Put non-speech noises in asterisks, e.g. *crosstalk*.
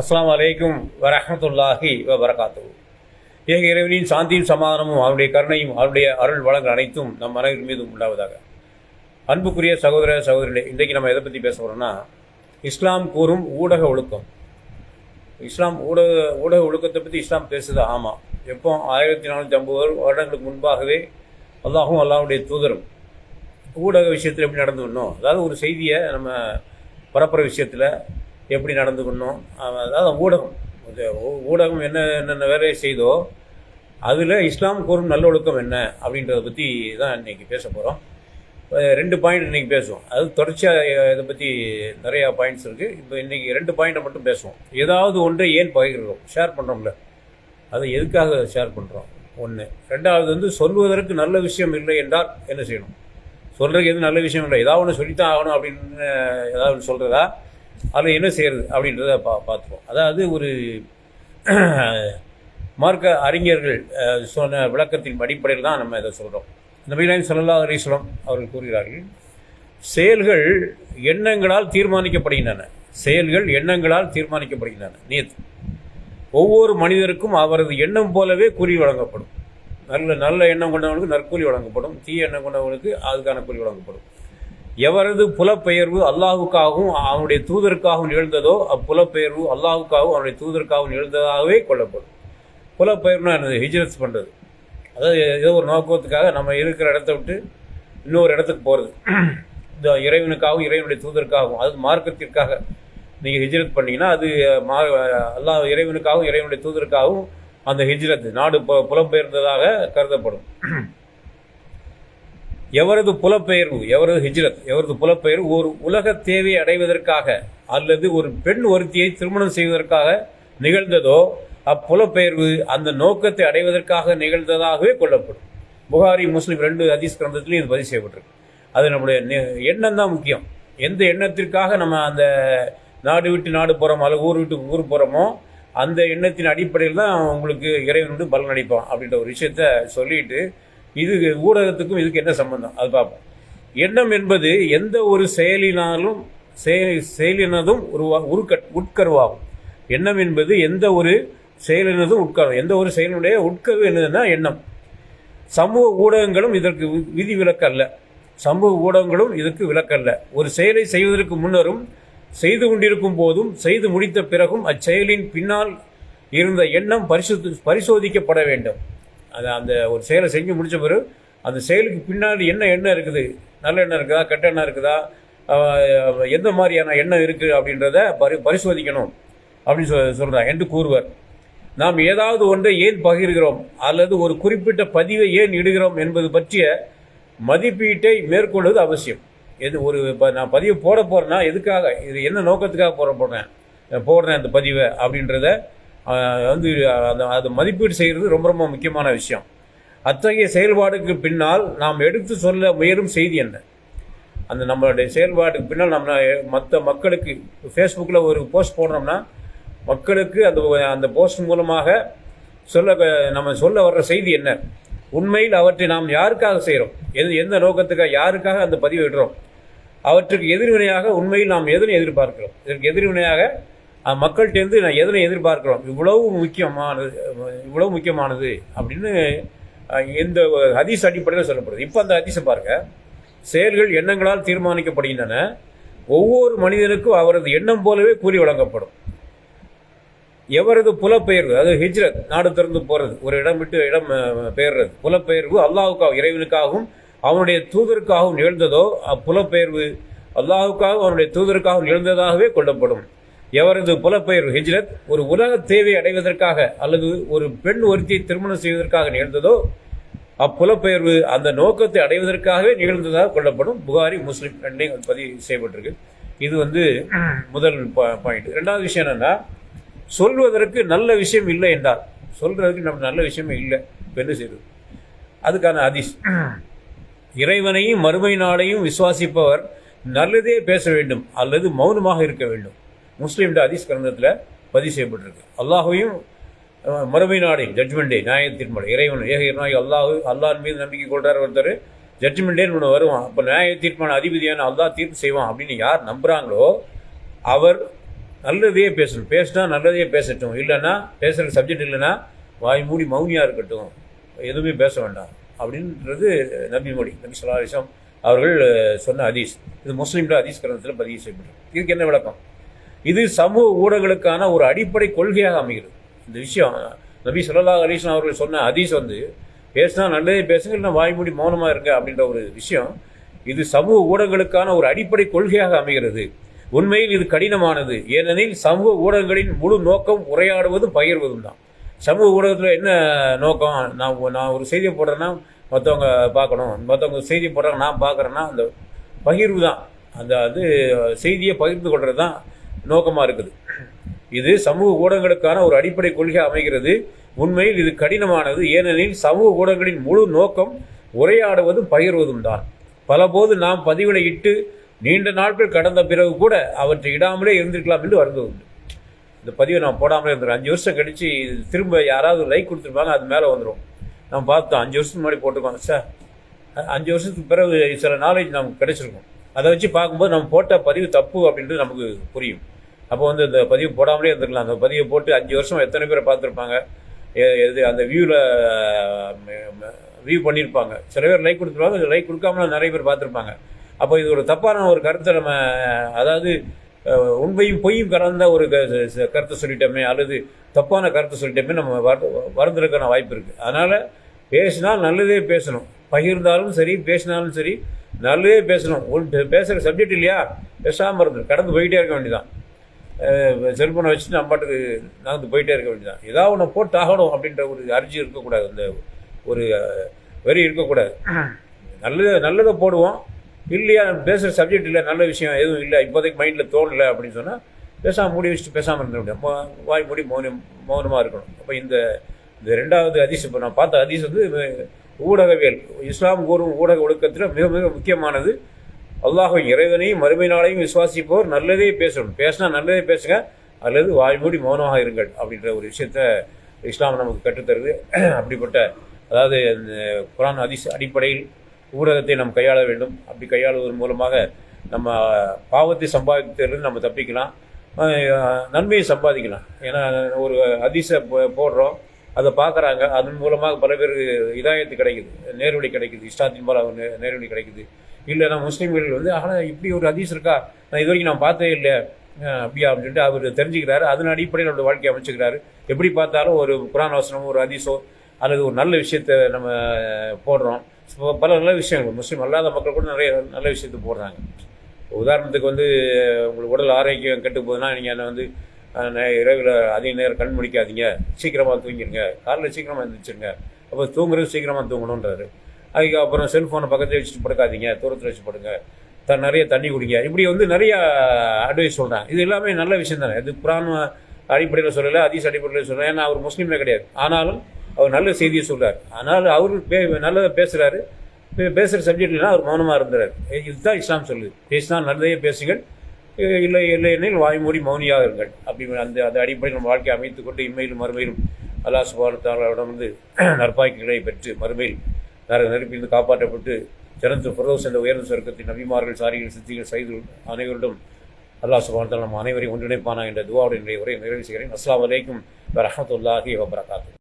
அஸ்லாம் வலைக்கும் வரஹமத்துல்லாஹி வபரகாத்து ஏக இறைவனின் சாந்தியும் சமாதானமும் அவருடைய கருணையும் அவருடைய அருள் வளங்கள் அனைத்தும் நம் அனைவரின் மீதும் உண்டாவதாக. அன்புக்குரிய சகோதர சகோதரிகளே இன்றைக்கு நம்ம எதை பற்றி பேச போகிறோம்னா இஸ்லாம் கூறும் ஊடக ஒழுக்கம். இஸ்லாம் ஊடக ஊடக ஒழுக்கத்தை பற்றி இஸ்லாம் பேசுது ஆமாம் எப்போ? ஆயிரத்தி நானூற்றி ஐம்பது வருடங்களுக்கு முன்பாகவே அல்லாஹும் அல்லாவுடைய தூதரும் ஊடக விஷயத்தில் எப்படி நடந்து வரணும்? அதாவது ஒரு செய்தியை நம்ம பரப்புற விஷயத்தில் எப்படி நடந்துக்கணும்? அதாவது ஊடகம். ஊடகம் என்ன என்னென்ன வேலையை செய்தோ அதில் இஸ்லாம் கூறும் நல்லொழுக்கம் என்ன அப்படின்றத பற்றி தான் இன்னைக்கு பேச போகிறோம் ரெண்டு பாயிண்ட் இன்றைக்கி பேசுவோம். அது தொடர்ச்சியாக இதை பற்றி நிறையா பாயிண்ட்ஸ் இருக்குது இப்போ இன்றைக்கி ரெண்டு பாயிண்ட்டை மட்டும் பேசுவோம். ஏதாவது ஒன்றை ஏன் பகிர்கிறோம்? ஷேர் பண்ணுறோம்ல அதை எதுக்காக ஷேர் பண்ணுறோம் ஒன்று ரெண்டாவது வந்து சொல்வதற்கு நல்ல விஷயம் இல்லை என்றால் என்ன செய்யணும்? சொல்கிறதுக்கு எதுவும் நல்ல விஷயம் இல்லை. ஏதாவது ஒன்று சொல்லித்தான் ஆகணும் அப்படின்னு ஏதாவது ஒன்று சொல்கிறதா அதில் என்ன செய்கிறது அப்படின்றத பா பார்த்துப்போம். அதாவது ஒரு *clears throat* மார்க்க அறிஞர்கள் சொன்ன விளக்கத்தின் அடிப்படையில் தான் நம்ம இதை சொல்கிறோம் நபிலாயும் சல்லா அலிஸ்லாம் அவர்கள் கூறுகிறார்கள் செயல்கள் எண்ணங்களால் தீர்மானிக்கப்படுகின்றன. செயல்கள் எண்ணங்களால் தீர்மானிக்கப்படுகின்றன. நியத்து ஒவ்வொரு மனிதருக்கும் அவரது எண்ணம் போலவே கூலி வழங்கப்படும். நல்ல நல்ல எண்ணம் கொண்டவனுக்கு நற்கூலி வழங்கப்படும். தீய எண்ணம் கொண்டவனுக்கு அதுக்கான கூலி வழங்கப்படும். எவரது புலப்பெயர்வு அல்லாஹுக்காகவும் அவனுடைய தூதருக்காகவும் நிகழ்ந்ததோ அப்புலப்பெயர்வு அல்லாஹுக்காகவும் அவனுடைய தூதருக்காகவும் நிகழ்ந்ததாகவே கொள்ளப்படும். புலப்பெயர்வுனா என்னது? ஹிஜ்ரஸ் பண்ணுறது அதாவது ஏதோ ஒரு நோக்கத்துக்காக நம்ம இருக்கிற இடத்த விட்டு இன்னொரு இடத்துக்கு போகிறது இந்த இறைவனுக்காகவும் இறைவனுடைய தூதருக்காகவும் அது மார்க்கத்திற்காக நீங்கள் ஹிஜ்ரத் பண்ணிங்கன்னா அது மா அல்லாஹ் இறைவனுக்காகவும் இறைவனுடைய தூதருக்காகவும் அந்த ஹிஜ்ரத் நாடு புலம்பெயர்ந்ததாக கருதப்படும். எவரது புலப்பெயர்வு எவரது ஹிஜ்ரத் எவரது புலப்பெயர்வு ஒரு உலக தேவையை அடைவதற்காக அல்லது ஒரு பெண் ஒருத்தியை திருமணம் செய்வதற்காக நிகழ்ந்ததோ அப்புலப்பெயர்வு அந்த நோக்கத்தை அடைவதற்காக நிகழ்ந்ததாகவே கொள்ளப்படும். புகாரி முஸ்லீம் ரெண்டு ஹதீஸ் கிரந்தத்திலையும் இது பதிவு செய்யப்பட்டிருக்கு. அது நம்முடைய எண்ணம் தான் முக்கியம். எந்த எண்ணத்திற்காக நம்ம அந்த நாடு விட்டு நாடு போகிறோமோ அல்லது ஊர் விட்டு ஊர் போகிறோமோ அந்த எண்ணத்தின் அடிப்படையில் தான் உங்களுக்கு இறைவன் வந்து பலன் அடிப்பான் அப்படின்ற ஒரு விஷயத்த சொல்லிட்டு இது ஊடகத்துக்கும் இதுக்கு என்ன சம்பந்தம்? அது பார்ப்போம். எண்ணம் என்பது எந்த ஒரு செயலினாலும் செயல் செயலினதும் உருவா உருக்க உட்கருவாகும். எண்ணம் என்பது எந்த ஒரு செயலினதும் உட்கரு எந்த ஒரு செயலினுடைய உட்கரு என்னதுன்னா எண்ணம். சமூக ஊடகங்களும் இதற்கு வி- விதிவிலக்கு சமூக ஊடகங்களும் இதற்கு விலக்கல்ல. ஒரு செயலை செய்வதற்கு முன்னரும் செய்து கொண்டிருக்கும் போதும் செய்து முடித்த பிறகும் அச்செயலின் பின்னால் இருந்த எண்ணம் பரிசு பரிசோதிக்கப்பட வேண்டும். அது அந்த ஒரு செயலை செஞ்சு முடித்த பிறகு அந்த செயலுக்கு பின்னாடி என்ன எண்ணம் இருக்குது? நல்ல எண்ணம் இருக்குதா? கெட்ட எண்ணம் இருக்குதா? எந்த மாதிரியான எண்ணம் இருக்குது அப்படின்றத பரி பரிசோதிக்கணும் அப்படின்னு சொ சொல்கிறார் என்று கூறுவர். நாம் ஏதாவது ஒன்றை ஏன் பகிர்கிறோம்? அல்லது ஒரு குறிப்பிட்ட பதிவை ஏன் இடுகிறோம் என்பது பற்றிய மதிப்பீட்டை மேற்கொள்வது அவசியம். எது ஒரு இப்போ நான் பதிவு போட போகிறேன்னா எதுக்காக? இது என்ன நோக்கத்துக்காக போட போடுறேன் போடுறேன் அந்த பதிவை அப்படின்றத வந்து அந்த அது மதிப்பீடு செய்கிறது ரொம்ப ரொம்ப முக்கியமான விஷயம். அத்தகைய செயல்பாடுக்கு பின்னால் நாம் எடுத்து சொல்ல முயலும் செய்தி என்ன? அந்த நம்மளுடைய செயல்பாட்டுக்கு பின்னால் நம்ம மற்ற மக்களுக்கு ஃபேஸ்புக்கில் ஒரு போஸ்ட் போடுறோம்னா மக்களுக்கு அந்த அந்த போஸ்ட் மூலமாக சொல்ல நம்ம சொல்ல வர்ற செய்தி என்ன? உண்மையில் அவற்றை நாம் யாருக்காக செய்கிறோம்? எது எந்த நோக்கத்துக்காக யாருக்காக அந்த பதிவு இடுறோம் அவற்றுக்கு எதிர்வினையாக உண்மையில் நாம் எதனை எதிர்பார்க்கிறோம்? இதற்கு எதிர்வினையாக மக்கள்கிட்டேருந்து நான் எதனை எதிர்பார்க்குறோம்? இவ்வளவு முக்கியமானது இவ்வளவு முக்கியமானது அப்படின்னு எந்த ஹதீஸ் அடிப்படையில் சொல்லப்படுது. இப்போ அந்த ஹதீஸை பாருங்க. செயல்கள் எண்ணங்களால் தீர்மானிக்கப்படுகின்றன. ஒவ்வொரு மனிதனுக்கும் அவரது எண்ணம் போலவே கூறி வழங்கப்படும். எவரது புலப்பெயர்வு அது ஹிஜ்ரத் நாடு திறந்து போகிறது ஒரு இடம் விட்டு இடம் பெயர்றது புலப்பெயர்வு அல்லாஹுக்காகவும் இறைவனுக்காகவும் அவனுடைய தூதருக்காகவும் நிகழ்ந்ததோ அப்புலப்பெயர்வு அல்லாஹுக்காகவும் அவனுடைய தூதருக்காகவும் நிகழ்ந்ததாகவே கொள்ளப்படும். எவரது புலப்பெயர்வு ஹிஜ்ரத் ஒரு உலக தேவை அடைவதற்காக அல்லது ஒரு பெண் ஒருத்தியை திருமணம் செய்வதற்காக நிகழ்ந்ததோ அப்புலப்பெயர்வு அந்த நோக்கத்தை அடைவதற்காகவே நிகழ்ந்ததாக கொள்ளப்படும் புகாரி முஸ்லீம் ரெண்டையும் பதிவு செய்யப்பட்டிருக்கு. இது வந்து முதல் பாயிண்ட் ரெண்டாவது விஷயம் என்னன்னா சொல்வதற்கு நல்ல விஷயம் இல்லை என்றால் சொல்றதுக்கு நம்ம நல்ல விஷயமே இல்லை என்ன செய்வது அதுக்கான அதிஸ் இறைவனையும் மறுமை நாளையும் விசுவாசிப்பவர் நல்லதே பேச வேண்டும் அல்லது மௌனமாக இருக்க வேண்டும். முஸ்லீம்ட ஹதீஸ் கிரந்தத்தில் பதிவு செய்யப்பட்டிருக்கு. அல்லாஹையும் மறுமை நாடே ஜட்மெண்ட் டே நியாயத்தின் இறைவன் ஏக இறைவனாகி அல்லாஹ் அல்லாஹ் மீது நம்பிக்கை கொள்கிறார் ஒருத்தர் ஜட்மெண்ட் டேன்னு ஒன்று வருவான். அப்போ நியாய தீர்ப்பான அதிபதியான அல்லாஹ் தீர்ப்பு செய்வான் அப்படின்னு யார் நம்புகிறாங்களோ அவர் நல்லதையே பேசணும். பேசினா நல்லதையே பேசட்டும். இல்லைன்னா பேசுகிற சப்ஜெக்ட் இல்லைன்னா வாய் மூடி மௌனியாக இருக்கட்டும். எதுவுமே பேச வேண்டாம். அப்படின்றது நபி மொழி நபி சொல்லாசம் அவர்கள் சொன்ன ஹதீஸ். இது முஸ்லீம்ல ஹதீஸ் கிரந்தத்தில் பதிவு செய்யப்படும் இதுக்கு என்ன விளக்கம்? இது சமூக ஊடகங்களுக்கான ஒரு அடிப்படை கொள்கையாக அமைகிறது. இந்த விஷயம் நபி சொல்லா அலிஸ்லாம் அவர்கள் சொன்ன அதீஸ் வந்து பேசினா நல்லதே பேசுங்க இல்லைன்னா வாய் மூடி மௌனமாக இருங்க அப்படின்ற ஒரு விஷயம். இது சமூக ஊடகங்களுக்கான ஒரு அடிப்படை கொள்கையாக அமைகிறது. உண்மையில் இது கடினமானது. ஏனெனில் சமூக ஊடகங்களின் முழு நோக்கம் உரையாடுவதும் பகிர்வதும் தான். சமூக ஊடகத்தில் என்ன நோக்கம்? நான் நான் ஒரு செய்தியை போடுறேன்னா மற்றவங்க பார்க்கணும். மற்றவங்க செய்தி போடுறாங்க நான் பார்க்குறேன்னா அந்த பகிர்வு தான். அந்த அது செய்தியை பகிர்ந்து கொள்வது தான் நோக்கமாக இருக்குது. இது சமூக ஊடகங்களுக்கான ஒரு அடிப்படை கொள்கை அமைகிறது. உண்மையில் இது கடினமானது. ஏனெனில் சமூக ஊடகங்களின் முழு நோக்கம் உரையாடுவதும் பகிர்வதும் தான். பலபோது நாம் பதிவுகளை இட்டு நீண்ட நாட்கள் கடந்த பிறகு கூட அவற்றை இடாமலே இருந்திருக்கலாம் என்று வருது உண்டு. இந்த பதிவை நான் போடாமலே இருந்துடும் அஞ்சு வருஷம் கழித்து இது திரும்ப யாராவது லைக் கொடுத்துருப்பாங்க அது மேலே வந்துடும் நம்ம பார்த்தோம் அஞ்சு வருஷத்துக்கு முன்னாடி போட்டிருக்கோம் சார் அஞ்சு வருஷத்துக்கு பிறகு சில நாலேஜ் நமக்கு கிடைச்சிருக்கும். அதை வச்சு பார்க்கும்போது நம்ம போட்ட பதிவு தப்பு அப்படின்றது நமக்கு புரியும். அப்போ வந்து இந்த பதிவு போடாமலே இருந்திருக்கலாம். அந்த பதிவை போட்டு அஞ்சு வருஷம் எத்தனை பேரை பார்த்துருப்பாங்க? எ- எது அந்த வியூவில் வியூ பண்ணியிருப்பாங்க சில பேர் லைக் கொடுத்துருப்பாங்க லைக் கொடுக்காம நிறைய பேர் பார்த்துருப்பாங்க. அப்போ இது ஒரு தப்பான ஒரு கருத்தை நம்ம அதாவது உண்மையும் பொய்யும் கலந்த ஒரு கருத்தை சொல்லிட்டோமே அல்லது தப்பான கருத்தை சொல்லிட்டோமே நம்ம வரு வாய்ப்பு இருக்குது அதனால் பேசினால் நல்லதே பேசணும். பகிர்ந்தாலும் சரி பேசினாலும் சரி நல்லதே பேசணும். பேசுகிற சப்ஜெக்ட் இல்லையா? பேசாமல் இருந்து கடந்து போயிட்டே இருக்க வேண்டியதான் செல்ஃபோனை வச்சுட்டு நம்ம பாட்டுக்கு நகர்ந்து போயிட்டே இருக்க வேண்டியதான் ஏதாவது ஒன்று போட்டு ஆகணும் அப்படின்ற ஒரு அர்ஜி இருக்கக்கூடாது. அந்த ஒரு வெறி இருக்கக்கூடாது. நல்லது நல்லதை போடுவோம். இல்லையா பேசுகிற சப்ஜெக்ட் இல்லை நல்ல விஷயம் எதுவும் இல்லை இப்போதைக்கு மைண்டில் தோணலை அப்படின்னு சொன்னால் பேசாமல் மூடி வச்சுட்டு பேசாமல் இருந்த முடியும். வாய் மூடி மௌனம் மௌனமாக இருக்கணும். அப்போ இந்த இந்த ரெண்டாவது அதிசயம் இப்போ நான் பார்த்த ஹதீஸ் வந்து ஊடகவியல். இஸ்லாம் கூறும் ஊடக ஒழுக்கத்தில் மிக மிக முக்கியமானது. அல்லாஹ்வின் இறைவனையும் மறுமை நாளையும் விசுவாசிப்போர் நல்லதே பேசணும் பேசினா நல்லதே பேசுங்க அல்லது வாய்மூடி மௌனமாக இருங்கள் அப்படின்ற ஒரு விஷயத்த இஸ்லாம் நமக்கு கற்றுத்தருது. *clears throat* அப்படிப்பட்ட அதாவது இந்த குரான் ஹதீஸ் அடிப்படையில் ஊடகத்தை நாம் கையாள வேண்டும். அப்படி கையாளுவதன் மூலமாக நம்ம பாவத்தை சம்பாதித்திலிருந்து நம்ம தப்பிக்கலாம். நன்மையை சம்பாதிக்கலாம். ஏன்னா ஒரு அதிச போ- போடுறோம் அதை பார்க்குறாங்க அதன் மூலமாக பல பேருக்கு இதாயத்து கிடைக்குது நேர்வழி கிடைக்குது இஷ்டாத்தின் மூலம் நே- நேர்வழி கிடைக்குது. இல்லைன்னா முஸ்லீம்கள் வந்து ஆனால் இப்படி ஒரு ஹதீஸ் இருக்கா? நான் இது வரைக்கும் நான் பார்த்தே இல்லை அப்படியா அப்படின்னு சொல்லிட்டு அவர் தெரிஞ்சுக்கிறாரு. அதன் அடிப்படையில் அவருடைய வாழ்க்கையை அமைச்சுக்கிறாரு. எப்படி பார்த்தாலும் ஒரு குரான் வசனமோ ஒரு ஹதீஸோ அல்லது ஒரு நல்ல விஷயத்தை நம்ம போடுறோம். பல நல்ல விஷயங்கள். முஸ்லீம் அல்லாத மக்கள் கூட நிறைய நல்ல விஷயத்தை போடுறாங்க. உதாரணத்துக்கு வந்து உங்களுக்கு உடல் ஆரோக்கியம் கெட்டு போகுதுன்னா நீங்கள் என்ன வந்து இரவில் அதிக நேரம் கண் முடிக்காதீங்க. சீக்கிரமாக தூங்கிடுங்க காலையில் சீக்கிரமாக எழுந்திரிச்சிருங்க அப்போ தூங்குறது சீக்கிரமாக தூங்கணுன்றாரு அதுக்கப்புறம் செல்ஃபோனை பக்கத்தில் வச்சுட்டு படுக்காதீங்க தூரத்தில் வச்சு படுங்க. த நிறைய தண்ணி குடிங்க. இப்படி வந்து நிறைய அட்வைஸ் சொல்கிறாங்க இது எல்லாமே நல்ல விஷயம் தானே. இது புராண அடிப்படையில் சொல்லலை அதீஸ் அடிப்படையில் சொல்லலை. ஏன்னா அவர் முஸ்லீமே கிடையாது. ஆனாலும் அவர் நல்ல செய்தியை சொல்கிறார் ஆனால் அவர் பே நல்லதை பேசுகிறாரு பேசுகிற சப்ஜெக்ட்லாம் அவர் மௌனமாக இருந்தார் இதுதான் இஸ்லாம் சொல்லுது. பேசினா நல்லதையே பேசுங்கள். இல்லை இல்லை எனில் வாய்மூடி மௌனியாக இருங்கள். அப்படி அந்த அந்த அடிப்படையில் நம்ம வாழ்க்கையை அமைத்துக்கொண்டு இம்மையிலும் மறுமையிலும் அல்லாஹ் சுபானத்தாரிடம் வந்து நற்பாய்க்குகளை பெற்று மறுமையில் நர நெருப்பிலிருந்து காப்பாற்றப்பட்டு சிறந்த புரதோஸ் என்ற உயர்ந்த சொர்க்கத்தின் நபிமார்கள் சாரிகள் சித்திகள் சைது அனைவரிடம் அல்லாஹ் சுபான் நம் அனைவரையும் ஒன்றிணைப்பானா என்ற துவாவுடைய உரையை நிறைவு செய்கிறேன். அஸ்லாம் வலைக்கும் வரஹமத்துல்லாஹி வபரகாத்து